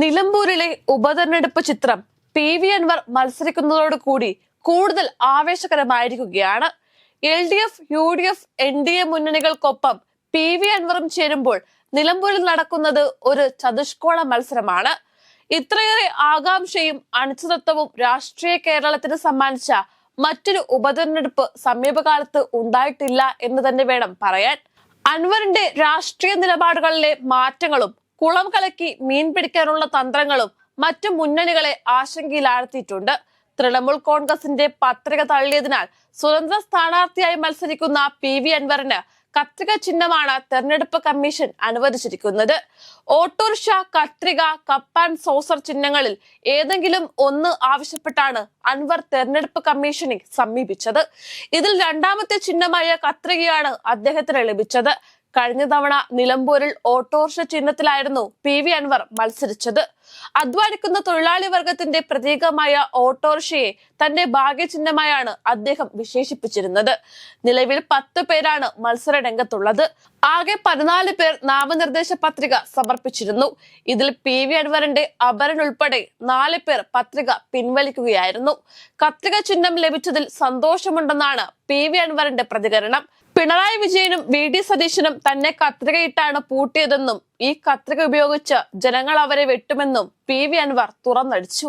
നിലമ്പൂരിലെ ഉപതെരഞ്ഞെടുപ്പ് ചിത്രം പി വി അൻവർ മത്സരിക്കുന്നതോടുകൂടി കൂടുതൽ ആവേശകരമായിരിക്കുകയാണ്. L D F U D F N D A മുന്നണികൾക്കൊപ്പം P V അൻവറും ചേരുമ്പോൾ നിലമ്പൂരിൽ നടക്കുന്നത് ഒരു ചതുഷ്കോണ മത്സരമാണ്. ഇത്രയേറെ ആകാംക്ഷയും അനിശ്ചിതത്വവും രാഷ്ട്രീയ കേരളത്തിന് സമ്മാനിച്ച മറ്റൊരു ഉപതെരഞ്ഞെടുപ്പ് സമീപകാലത്ത് ഉണ്ടായിട്ടില്ല എന്ന് തന്നെ വേണം പറയാൻ. അൻവറിന്റെ രാഷ്ട്രീയ നിലപാടുകളിലെ മാറ്റങ്ങളും കുളം കലക്കി മീൻ പിടിക്കാനുള്ള തന്ത്രങ്ങളും മറ്റു മുന്നണികളെ ആശങ്കയിലാഴ്ത്തിയിട്ടുണ്ട്. തൃണമൂൽ കോൺഗ്രസിന്റെ പത്രിക തള്ളിയതിനാൽ സ്വതന്ത്ര സ്ഥാനാർത്ഥിയായി മത്സരിക്കുന്ന പി വി അൻവറിന് കത്രിക ചിഹ്നമാണ് തെരഞ്ഞെടുപ്പ് കമ്മീഷൻ അനുവദിച്ചിരിക്കുന്നത്. ഓട്ടോറിക്ഷ കത്രിക കപ്പ് ആൻഡ് സോസർ ചിഹ്നങ്ങളിൽ ഏതെങ്കിലും ഒന്ന് ആവശ്യപ്പെട്ടാണ് അൻവർ തെരഞ്ഞെടുപ്പ് കമ്മീഷനെ സമീപിച്ചത്. ഇതിൽ രണ്ടാമത്തെ ചിഹ്നമായ കത്രികയാണ് അദ്ദേഹത്തിന് ലഭിച്ചത്. കഴിഞ്ഞ തവണ നിലമ്പൂരിൽ ഓട്ടോറിക്ഷ ചിഹ്നത്തിലായിരുന്നു പി വി അൻവർ മത്സരിച്ചത്. അധ്വാനിക്കുന്ന തൊഴിലാളി വർഗത്തിന്റെ പ്രതീകമായ ഓട്ടോറിക്ഷയെ തന്റെ ഭാഗ്യചിഹ്നമായാണ് അദ്ദേഹം വിശേഷിപ്പിച്ചിരുന്നത്. നിലവിൽ പത്ത് പേരാണ് മത്സര രംഗത്തുള്ളത് ആകെ പതിനാല് പേർ നാമനിർദ്ദേശ പത്രിക സമർപ്പിച്ചിരുന്നു. ഇതിൽ പി വി അൻവറിന്റെ അപരൻ ഉൾപ്പെടെ നാല് പേർ പത്രിക പിൻവലിക്കുകയായിരുന്നു. കത്രിക ചിഹ്നം ലഭിച്ചതിൽ സന്തോഷമുണ്ടെന്നാണ് പി വി അൻവറിന്റെ പ്രതികരണം. പിണറായി വിജയനും വി ഡി സതീശനും തന്നെ കത്രികയിട്ടാണ് പൂട്ടിയതെന്നും ഈ കത്രിക ഉപയോഗിച്ച് ജനങ്ങൾ അവരെ വെട്ടുമെന്നും പി വി അൻവർ തുറന്നടിച്ചു.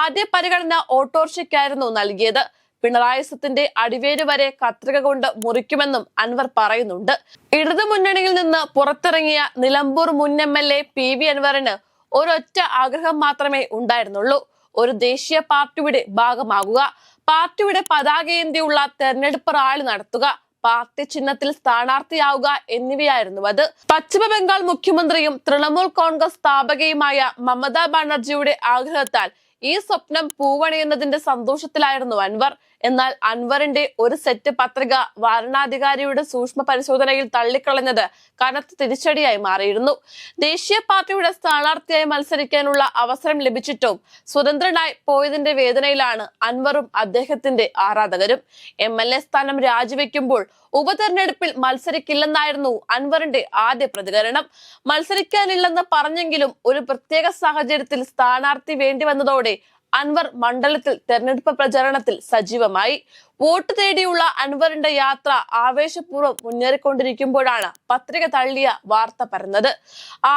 ആദ്യ പരിഗണന ഓട്ടോറിക്ഷയ്ക്കായിരുന്നു നൽകിയത്. പിണറായിസത്തിന്റെ അടിവേര് വരെ കത്രിക കൊണ്ട് മുറിക്കുമെന്നും അൻവർ പറയുന്നുണ്ട്. ഇടതു മുന്നണിയിൽ നിന്ന് പുറത്തിറങ്ങിയ നിലമ്പൂർ മുൻ M L A P V അൻവറിന് ഒരൊറ്റ ആഗ്രഹം മാത്രമേ ഉണ്ടായിരുന്നുള്ളൂ. ഒരു ദേശീയ പാർട്ടിയുടെ ഭാഗമാകുക. പാർട്ടിയുടെ പതാകയേന്തിയുള്ള തെരഞ്ഞെടുപ്പ് റാലി നടത്തുക. പാർട്ടി ചിഹ്നത്തിൽ സ്ഥാനാർത്ഥിയാവുക എന്നിവയായിരുന്നു അത്. പശ്ചിമ ബംഗാൾ മുഖ്യമന്ത്രിയും തൃണമൂൽ കോൺഗ്രസ് സ്ഥാപകയുമായ മമതാ ബാനർജിയുടെ ആഗ്രഹത്താൽ ഈ സ്വപ്നം പൂവണിയുന്നതിന്റെ സന്തോഷത്തിലായിരുന്നു അൻവർ. എന്നാൽ അൻവറിന്റെ ഒരു സെറ്റ് പത്രിക വരണാധികാരിയുടെ സൂക്ഷ്മ പരിശോധനയിൽ തള്ളിക്കളഞ്ഞത് കനത്ത തിരിച്ചടിയായി മാറിയിരുന്നു. ദേശീയ പാർട്ടിയുടെ സ്ഥാനാർത്ഥിയായി മത്സരിക്കാനുള്ള അവസരം ലഭിച്ചിട്ടും സ്വതന്ത്രനായി പോയതിന്റെ വേദനയിലാണ് അൻവറും അദ്ദേഹത്തിന്റെ ആരാധകരും. എം എൽ എ സ്ഥാനം രാജിവെക്കുമ്പോൾ ഉപതെരഞ്ഞെടുപ്പിൽ മത്സരിക്കില്ലെന്നായിരുന്നു അൻവറിന്റെ ആദ്യ പ്രതികരണം. മത്സരിക്കാനില്ലെന്ന് പറഞ്ഞെങ്കിലും ഒരു പ്രത്യേക സാഹചര്യത്തിൽ സ്ഥാനാർത്ഥി വേണ്ടി വന്നതോടെ അൻവർ മണ്ഡലത്തിൽ തെരഞ്ഞെടുപ്പ് പ്രചാരണത്തിൽ സജീവമായി. വോട്ട് തേടിയുള്ള അൻവറിന്റെ യാത്ര ആവേശപൂർവം മുന്നേറിക്കൊണ്ടിരിക്കുമ്പോഴാണ് പത്രിക തള്ളിയ വാർത്ത പരന്നത്.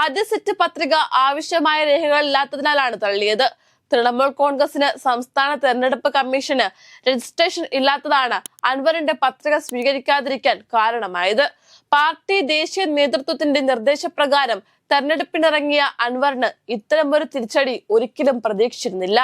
ആദ്യ സെറ്റ് പത്രിക ആവശ്യമായ രേഖകളില്ലാത്തതിനാലാണ് തള്ളിയത്. തൃണമൂൽ കോൺഗ്രസിന് സംസ്ഥാന തെരഞ്ഞെടുപ്പ് കമ്മീഷന് രജിസ്ട്രേഷൻ ഇല്ലാത്തതാണ് അൻവറിന്റെ പത്രിക സ്വീകരിക്കാതിരിക്കാൻ കാരണമായത്. പാർട്ടി ദേശീയ നേതൃത്വത്തിന്റെ നിർദ്ദേശപ്രകാരം തെരഞ്ഞെടുപ്പിനിറങ്ങിയ അൻവറിന് ഇത്തരമൊരു തിരിച്ചടി ഒരിക്കലും പ്രതീക്ഷിച്ചിരുന്നില്ല.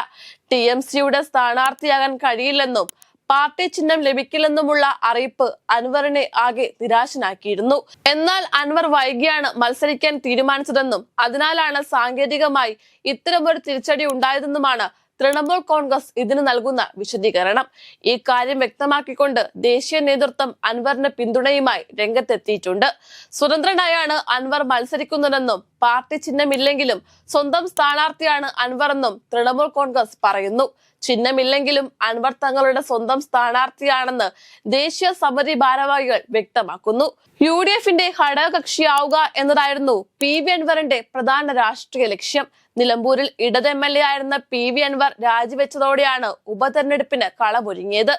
ടി എം സിയുടെ സ്ഥാനാർത്ഥിയാകാൻ കഴിയില്ലെന്നും പാർട്ടി ചിഹ്നം ലഭിക്കില്ലെന്നുമുള്ള അറിയിപ്പ് അൻവറിനെ ആകെ നിരാശനാക്കിയിരുന്നു. എന്നാൽ അൻവർ വൈകിയാണ് മത്സരിക്കാൻ തീരുമാനിച്ചതെന്നും അതിനാലാണ് സാങ്കേതികമായി ഇത്തരമൊരു തിരിച്ചടി ഉണ്ടായതെന്നുമാണ് തൃണമൂൽ കോൺഗ്രസ് ഇതിന് നൽകുന്ന വിശദീകരണം. ഈ കാര്യം വ്യക്തമാക്കിക്കൊണ്ട് ദേശീയ നേതൃത്വം അൻവറിന് പിന്തുണയുമായി രംഗത്തെത്തിയിട്ടുണ്ട്. സ്വതന്ത്രനായാണ് അൻവർ മത്സരിക്കുന്നതെന്നും പാർട്ടി ചിഹ്നമില്ലെങ്കിലും സ്വന്തം സ്ഥാനാർത്ഥിയാണ് അൻവർ എന്നും തൃണമൂൽ കോൺഗ്രസ് പറയുന്നു. ചിഹ്നമില്ലെങ്കിലും അൻവർ തങ്ങളുടെ സ്വന്തം സ്ഥാനാർത്ഥിയാണെന്ന് ദേശീയ സമിതി ഭാരവാഹികൾ വ്യക്തമാക്കുന്നു. യു ഡി എഫിന്റെ ഘടകകക്ഷിയാവുക എന്നതായിരുന്നു പി വി അൻവറിന്റെ പ്രധാന രാഷ്ട്രീയ ലക്ഷ്യം. നിലമ്പൂരിൽ ഇടത് എം എൽ എ ആയിരുന്ന പി വി അൻവർ രാജിവെച്ചതോടെയാണ് ഉപതെരഞ്ഞെടുപ്പിന് കളമൊരുങ്ങിയത്.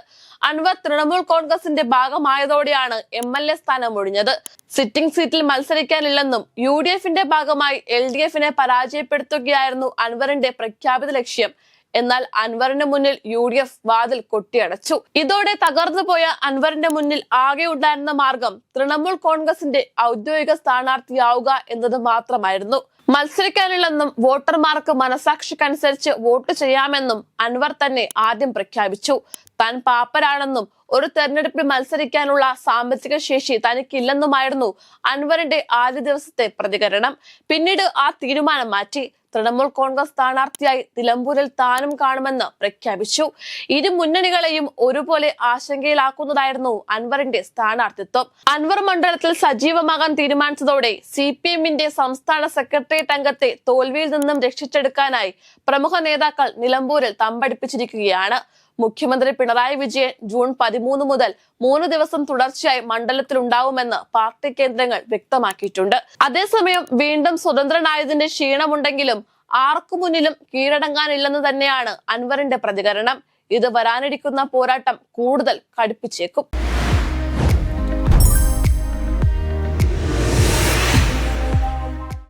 അൻവർ തൃണമൂൽ കോൺഗ്രസിന്റെ ഭാഗമായതോടെയാണ് എം എൽ എ സ്ഥാനം ഒഴിഞ്ഞത് സിറ്റിംഗ് സീറ്റിൽ മത്സരിക്കാനില്ലെന്നും യു ഡി എഫിന്റെ ഭാഗമായി എൽ ഡി എഫിനെ പരാജയപ്പെടുത്തുകയായിരുന്നു അൻവറിന്റെ പ്രഖ്യാപിത ലക്ഷ്യം. എന്നാൽ അൻവറിന് മുന്നിൽ യു ഡി എഫ് വാതിൽ കൊട്ടിയടച്ചു. ഇതോടെ തകർന്നു പോയ അൻവറിന്റെ മുന്നിൽ ആകെ ഉണ്ടായിരുന്ന മാർഗം തൃണമൂൽ കോൺഗ്രസിന്റെ ഔദ്യോഗിക സ്ഥാനാർത്ഥിയാവുക എന്നത് മാത്രമായിരുന്നു. മത്സരിക്കാനില്ലെന്നും വോട്ടർമാർക്ക് മനസാക്ഷിക്കനുസരിച്ച് വോട്ട് ചെയ്യാമെന്നും അൻവർ തന്നെ ആദ്യം പ്രഖ്യാപിച്ചു. താൻ പാപ്പരാണെന്നും ഒരു തെരഞ്ഞെടുപ്പിൽ മത്സരിക്കാനുള്ള സാമ്പത്തിക ശേഷി തനിക്കില്ലെന്നുമായിരുന്നു അൻവറിന്റെ ആദ്യ ദിവസത്തെ പ്രതികരണം. പിന്നീട് ആ തീരുമാനം മാറ്റി തൃണമൂൽ കോൺഗ്രസ് സ്ഥാനാർത്ഥിയായി നിലമ്പൂരിൽ താനും കാണുമെന്ന് പ്രഖ്യാപിച്ചു. ഇരു മുന്നണികളെയും ഒരുപോലെ ആശങ്കയിലാക്കുന്നതായിരുന്നു അൻവറിന്റെ സ്ഥാനാർത്ഥിത്വം. അൻവർ മണ്ഡലത്തിൽ സജീവമാകാൻ തീരുമാനിച്ചതോടെ സി പി എമ്മിന്റെ സംസ്ഥാന സെക്രട്ടേറിയറ്റ് അംഗത്തെ തോൽവിയിൽ നിന്നും രക്ഷിച്ചെടുക്കാനായി പ്രമുഖ നേതാക്കൾ നിലമ്പൂരിൽ തമ്പടിപ്പിച്ചിരിക്കുകയാണ്. മുഖ്യമന്ത്രി പിണറായി വിജയൻ ജൂൺ പതിമൂന്ന് മുതൽ മൂന്ന് ദിവസം തുടർച്ചയായി മണ്ഡലത്തിൽ മണ്ഡലത്തിലുണ്ടാവുമെന്ന് പാർട്ടി കേന്ദ്രങ്ങൾ വ്യക്തമാക്കിയിട്ടുണ്ട്. അതേസമയം വീണ്ടും സ്വതന്ത്രനായതിന്റെ ക്ഷീണമുണ്ടെങ്കിലും ആർക്കു മുന്നിലും കീഴടങ്ങാനില്ലെന്ന് തന്നെയാണ് അൻവറിന്റെ പ്രതികരണം. ഇത് വരാനിരിക്കുന്ന പോരാട്ടം കൂടുതൽ കടുപ്പിച്ചേക്കും.